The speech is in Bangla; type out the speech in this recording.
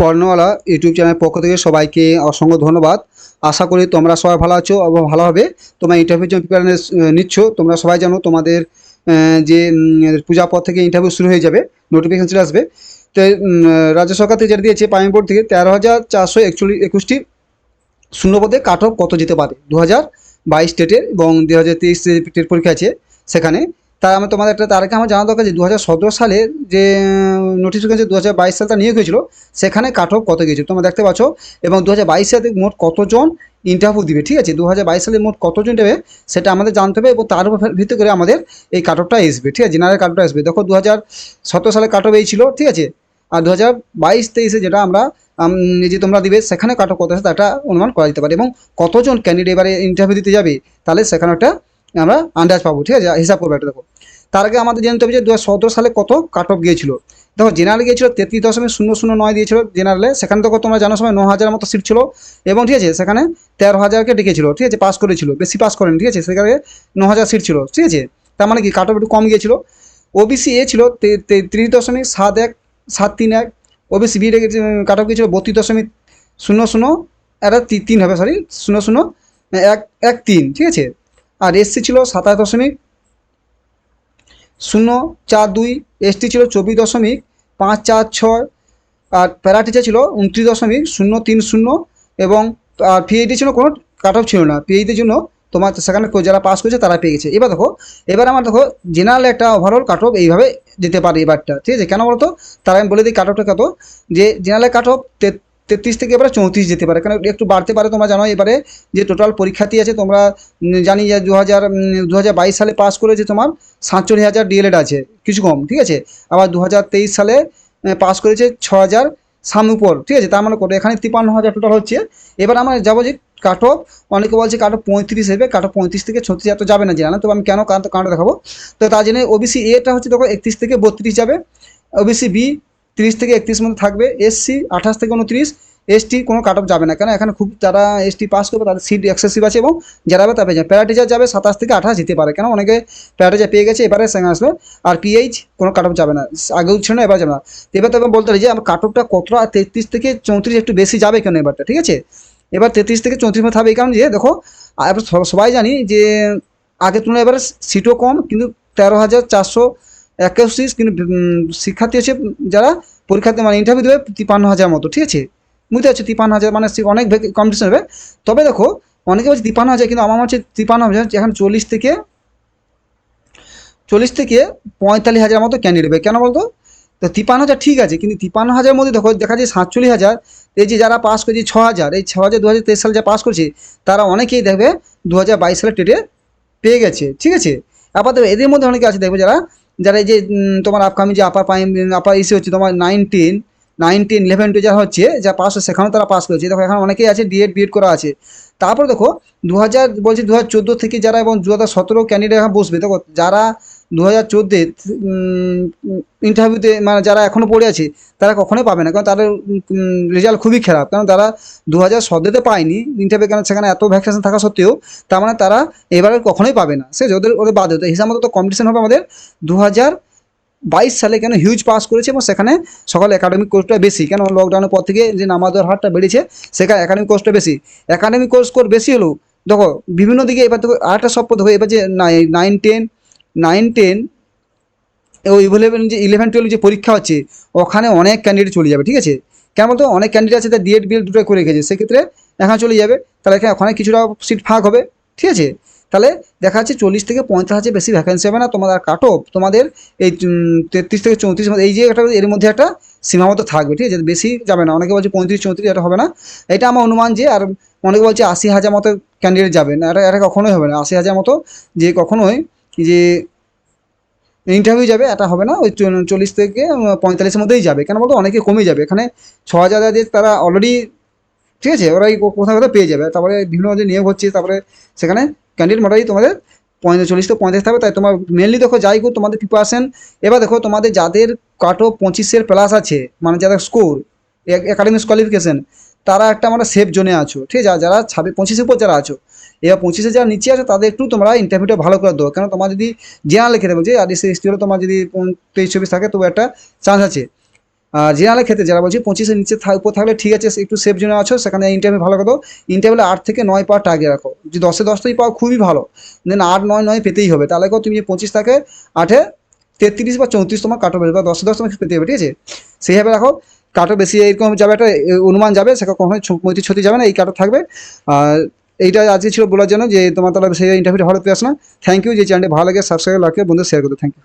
পর্ণওয়ালা ইউটিউব চ্যানেলের পক্ষ থেকে সবাইকে অসংখ্য ধন্যবাদ। আশা করি তোমরা সবাই ভালো আছো এবং ভালো হবে। তোমরা ইন্টারভিউ জন্য প্রিপারেশন নিচ্ছ। তোমরা সবাই জানো তোমাদের যে পূজার পর থেকে ইন্টারভিউ শুরু হয়ে যাবে নোটিফিকেশন চলে আসবে। তো রাজ্য সরকার থেকে যেটা দিয়েছে প্রাইম বোর্ড থেকে তেরো হাজার চারশো একচল্লিশ, একুশটি শূন্যপদে কাট অফ কত যেতে পারে? দু হাজার বাইশ স্টেটের এবং দু হাজার তেইশ পরীক্ষা আছে সেখানে। তার আমি তোমাদের একটা তার আগে আমার জানা দরকার যে দু সালের যে নোটিফিকেশন দু হাজার বাইশ সালটা নিয়োগ হয়েছিল সেখানে কাট অফ কত গিয়েছিল তোমরা দেখতে পাচ্ছ এবং দু হাজার বাইশ সালে মোট কতজন ইন্টারভিউ দিবে ঠিক আছে? দু হাজার বাইশ সালে মোট কতজন দেবে সেটা আমাদের জানতে হবে এবং তার উপর ভিত্তি করে আমাদের এই কাট অফটা আসবে ঠিক আছে? জেনারেল কাট অফটা আসবে। দেখো দু হাজার সতেরো সালে কাট অফ এই ছিল ঠিক আছে? আর দু হাজার বাইশ তেইশে যেটা আমরা আম, যে তোমরা দিবে সেখানে কাট অফ কত আছে তাটা অনুমান করা যেতে পারে এবং কতজন ক্যান্ডিডেট এবারে ইন্টারভিউ দিতে যাবে তাহলে সেখানে একটা আমরা আন্দাজ পাবো, ঠিক আছে? হিসাব করব একটা, দেখো। তার আগে আমাদের জানতে হবে যে দু হাজার সতেরো সালে কত কাট অফ গিয়েছিল। দেখো জেনারেল গিয়েছিল তেত্রিশ দশমিক শূন্য শূন্য নয় দিয়েছিল জেনারেলে সেখানে দেখো তোমরা জানো সময় ন হাজার মতো সিট ছিল এবং ঠিক আছে, সেখানে তেরো হাজারকে ডেকেছিল, ঠিক আছে পাস করেছিল, বেশি পাস করেনি, ঠিক আছে, সেখানে ন হাজার সিট ছিল, ঠিক আছে। তার মানে কি কাট অফ একটু কম গিয়েছিল। ওবিসি এ ছিল তেত্রিশ দশমিক সাত এক, সাত তিন এক। ওবিসি বি কাট অফ গিয়েছিল বত্রিশ দশমিক শূন্য শূন্য এটা তিন হবে সরি শূন্য শূন্য, এক এক তিন, ঠিক আছে? আর এসসি ছিল সাতাশ দশমিক শূন্য চার দুই এসটি ছিল চব্বিশ দশমিক পাঁচ চার ছয়, আর প্যারা টিচার ছিল উনত্রিশ দশমিক শূন্য তিন শূন্য এবং, আর পিএইচডি ছিল কোনো কাট অফ ছিল না। পিএইচডির জন্য তোমার সেখানে যারা পাস করেছে তারা পেয়ে গেছে। এবার দেখো, এবার আমার দেখো জেনারেল একটা ওভারঅল কাট অফ এইভাবে যেতে পারে এবারটা। ঠিক আছে, কেন বলতো? তারা আমি বলে দিই কাট অফটা কত? যে জেনারেল কাট অফ তেত্রিশ থেকে এবারে চৌত্রিশ যেতে পারে। কারণ একটু বাড়তে পারে, তোমরা জানো এবারে যে টোটাল পরীক্ষার্থী আছে, তোমরা জানি যে দু হাজার দু হাজার বাইশ সালে পাস করেছে তোমার সাতচল্লিশ হাজার ডিএলএড আছে, কিছু কম, ঠিক আছে? আবার দু হাজার তেইশ সালে পাস করেছে ছ হাজার সামনে উপর ঠিক আছে? তার মানে কত? এখানে তিপ্পান্ন হাজার টোটাল হচ্ছে। এবার আমরা যাব যে কাট অফ অনেকে বলছে কাট অফ পঁয়ত্রিশ হবে কাট অফ পঁয়ত্রিশ থেকে ছত্রিশ এত যাবে না, জানা তো আমি কেন কারণ কারণটা দেখাবো। তো তার জন্য ওবিসি এটা হচ্ছে দেখো একত্রিশ থেকে বত্রিশ যাবে ওবিসি বি তিরিশ থেকে একত্রিশ মধ্যে থাকবে এসসি আঠাশ থেকে উনত্রিশ এসটি কোনো কাট অফ যাবে না। কেন এখানে খুব যারা এসটি পাস করবে, তাদের সিট এক্সেসিভ আছে এবং যারা হবে তারা যাবে। প্যারাটিচার যাবে সাতাশ থেকে আঠাশ যেতে পারে। কেন অনেকে প্যারাটিচার পেয়ে গেছে, এবারে সেখানে আসবে আর পিএইচ কোনো কাট অফ যাবে না। আগেও ছিল না এবার যাবে না। এবার তবে বলতে পারি যে, আমার কাট অফটা কতটা তেত্রিশ থেকে চৌত্রিশ একটু বেশি যাবে কেন এবারটা? ঠিক আছে? এবার তেত্রিশ থেকে চৌত্রিশ মধ্যে হবে এই কারণ যে, দেখো সবাই জানি যে, আগের তুলনায় এবারে সিটও কম, কিন্তু তেরো হাজার চারশো একাশি কিন্তু শিক্ষার্থী আছে যারা পরীক্ষাতে মানে ইন্টারভিউ দেবে তিপান্ন হাজার মতো। ঠিক আছে? বুঝতে পারছ তিপান্ন হাজার মানে অনেক কম্পিটিশন হবে। তবে দেখো, অনেকে বলছে তিপান্ন হাজার, কিন্তু আমার হচ্ছে তিপান্ন হাজার এখন চল্লিশ থেকে চল্লিশ থেকে পঁয়তাল্লিশ হাজার মতো ক্যান্ডিডেট কেন বলতো? তো তিপান্ন হাজার ঠিক আছে, কিন্তু তিপান্ন হাজারের মধ্যে দেখো, দেখা যায় সাতচল্লিশ হাজার, এই যে যারা পাস করেছে ছ হাজার, এই ছ হাজার দু হাজার তেইশ সালে যারা পাস করছে, তারা অনেকেই দেখবে দু হাজার বাইশ সালে টেটে পেয়ে গেছে, ঠিক আছে? আবার দেখবে এদের মধ্যে অনেকে আছে, দেখবে যারা যারা এই যে তোমার আপকামিং যে আপার প্রাইম আপার ইসে হচ্ছে তোমার নাইনটিন নাইনটিন, ইলেভেন, টু যা হচ্ছে, যা পাস হচ্ছে সেখানেও তারা পাস করেছে। দেখো, এখন অনেকেই আছে ডিএড বিএড করা আছে। তারপর দেখো দু হাজার বলছি দু হাজার চোদ্দ থেকে যারা এবং দু হাজার সতেরো ক্যান্ডিডেট এখন বসবে, দেখো, যারা দু হাজার চোদ্দে ইন্টারভিউতে মানে যারা এখনও পড়ে আছে, তারা কখনোই পাবে না। কারণ তাদের রেজাল্ট খুবই খারাপ। কারণ তারা দু হাজার সতেরোতে পায়নি ইন্টারভিউ কেন সেখানে এত ভ্যাকসিনেশন থাকা সত্ত্বেও, তার মানে তারা এবারে কখনোই পাবে না। সে ওদের ওদের বাদ হতো হিসাব মতো তো কম্পিটিশন হবে আমাদের দু হাজার বাইশ সালে কেন হিউজ পাস করেছে এবং সেখানে সকল একাডেমিক কোর্সটা বেশি। কেন লকডাউনের পর থেকে যে নামা দেওয়ার হারটা বেড়েছে, সেখানে একাডেমিক কোর্সটা বেশি। একাডেমিক কোর্স স্কোর বেশি হলেও, দেখো, বিভিন্ন দিকে এবার দেখো আরেকটা সব দেখো এবার যে নাইন টেন নাইন টেন ওই ইলেভেন যে ইলেভেন টুয়েলভ যে পরীক্ষা হচ্ছে, ওখানে অনেক ক্যান্ডিডেট চলে যাবে, ঠিক আছে? কেন বলতো? অনেক ক্যান্ডিডেট আছে তার ডিএড বিএড দুটো করে গেছে। সেক্ষেত্রে এখানে চলে যাবে, তাহলে এখানে ওখানে কিছুটা সিট ফাঁক হবে, ঠিক আছে? তাহলে দেখা যাচ্ছে চল্লিশ থেকে পঁয়তাল্লিশ হাজার বেশি ভ্যাকেন্সি হবে না। তোমাদের কাট অফ তোমাদের এই তেত্রিশ থেকে চৌত্রিশ এই যে একটা এর মধ্যে একটা সীমাবদ্ধ থাকবে, ঠিক আছে? বেশি যাবে না। অনেকে বলছে পঁয়ত্রিশ, চৌত্রিশ এটা হবে না। এটা আমার অনুমান যে, আর অনেকে বলছে আশি হাজার মতো ক্যান্ডিডেট যাবে না। এটা এটা কখনোই হবে না। আশি হাজার মতো যে কখনোই যে ইন্টারভিউ যাবে, এটা হবে না। ওই চল্লিশ থেকে পঁয়তাল্লিশের মধ্যেই যাবে। কেন বলতো? অনেকে কমে যাবে। এখানে ছ হাজার যে তারা অলরেডি ঠিক আছে? ওরা কোথাও কোথাও পেয়ে যাবে। তারপরে বিভিন্ন যে নিয়োগ হচ্ছে, তারপরে সেখানে ক্যান্ডিডেট মোটামুটি তোমাদের পঁয়তাল্লিশ থেকে পঁয়তাল্লিশ থাকবে, তাই তোমার মেনলি দেখো যাই হোক তোমাদের প্রিপারেশন এবার দেখো তোমাদের যাদের কাট অফ পঁচিশের প্লাস আছে মানে যাদের স্কোর একাডেমিক কোয়ালিফিকেশন তারা একটা আমরা সেফ জোনে আছো, ঠিক আছে? যারা ছাব্বিশ, পঁচিশের উপর যারা আছো, এবার পঁচিশে যারা নিচে আছো, তাদের একটু তোমরা ইন্টারভিউটা ভালো করে দেবো কেন? তোমার যদি জেনারেল লিখে দেবো যে, আর হলে তোমার যদি তেইশ চব্বিশ থাকে, তবু একটা চান্স আছে। জেনারেলের ক্ষেত্রে যারা বলছি, পঁচিশের নিচে উপর থাকলে ঠিক আছে, একটু সেফ জোনে আছো, সেখানে ইন্টারভিউ ভালো করো। ইন্টারভিউলে আট থেকে নয় পাওয়ার টার্গেট রাখো। যদি দশে দশটাই পাও, খুবই ভালো। দেন আট, নয় নয় পেতেই হবে। তাহলে তুমি যে পঁচিশ থাকে, আটে তেত্রিশ বা চৌত্রিশ তোমার কাটো বেরবে বা দশে দশ তোমাকে পেতে হবে, ঠিক আছে? সেইভাবে রাখো। কাটো বেশি এরকম যাবে, একটা অনুমান যাবে, সেটা কখনোই পঁয়ত্রিশ ছত্রিশ যাবে না, এই কাটো থাকবে। আর এইটা আজকে ছিল বলার জন্য যে তোমার তাহলে সেই ইন্টারভিউটা ভালো পেয়ে আসো না। থ্যাংক ইউ যে চ্যানেলটি ভালো লাগে সাবস্ক্রাইব লাগে বন্ধু শেয়ার করতে। Thank you